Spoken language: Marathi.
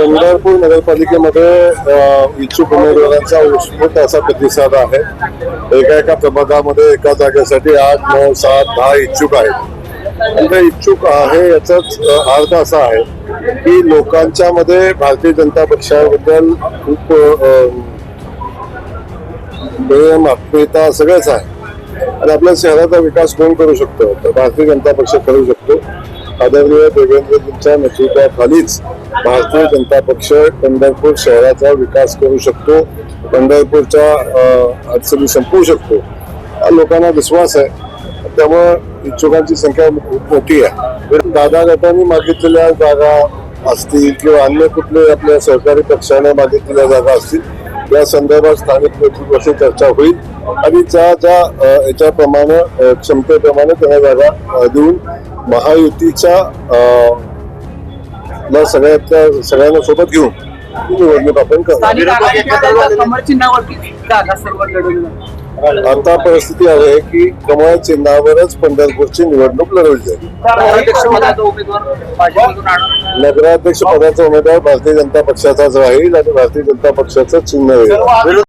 पंढरपूर नगरपालिकेमध्ये इच्छुक उमेदवारांचा उत्स्फूर्त असा प्रतिसाद आहे. एका एका प्रभागामध्ये एका जागेसाठी आठ नऊ सात दहा इच्छुक आहेत. आणि ते इच्छुक आहे याचाच अर्थ असा आहे की लोकांच्या मध्ये भारतीय जनता पक्षाबद्दल खूप प्रेम आत्मीयता सगळंच आहे. आणि आपल्या शहराचा विकास कोण करू शकतो? तर भारतीय जनता पक्ष करू शकतो. आदरणीय देवेंद्रजींच्या नेतृत्वाखालीच भारतीय जनता पक्ष पंढरपूर शहराचा विकास करू शकतो पंढरपूरच्या अडचणी संपवू शकतो. हा लोकांना विश्वास आहे. त्यामुळं इच्छुकांची संख्या खूप मोठी आहे. दादा गटांनी मागितलेल्या जागा असतील किंवा अन्य कुठले आपल्या सहकारी पक्षाने मागितलेल्या जागा असतील या संदर्भात स्थानिक नेतृत्वाशी चर्चा होईल. आणि ज्या ज्या याच्याप्रमाणे क्षमतेप्रमाणे त्यांना जागा देऊन महायुतीच्या अ, ला सगळ्याच्या सगळ्यांना सोबत घेऊन निवडणूक आपण. आता परिस्थिती आहे की कमळ चिन्हावरच पंढरपूरची निवडणूक लढवली जाईल. नगराध्यक्ष पदाचा उमेदवार भाजपमधून आणून नगराध्यक्ष पदाचा उमेदवार भारतीय जनता पक्षाचाच राहील आणि भारतीय जनता पक्षाचं चिन्ह होईल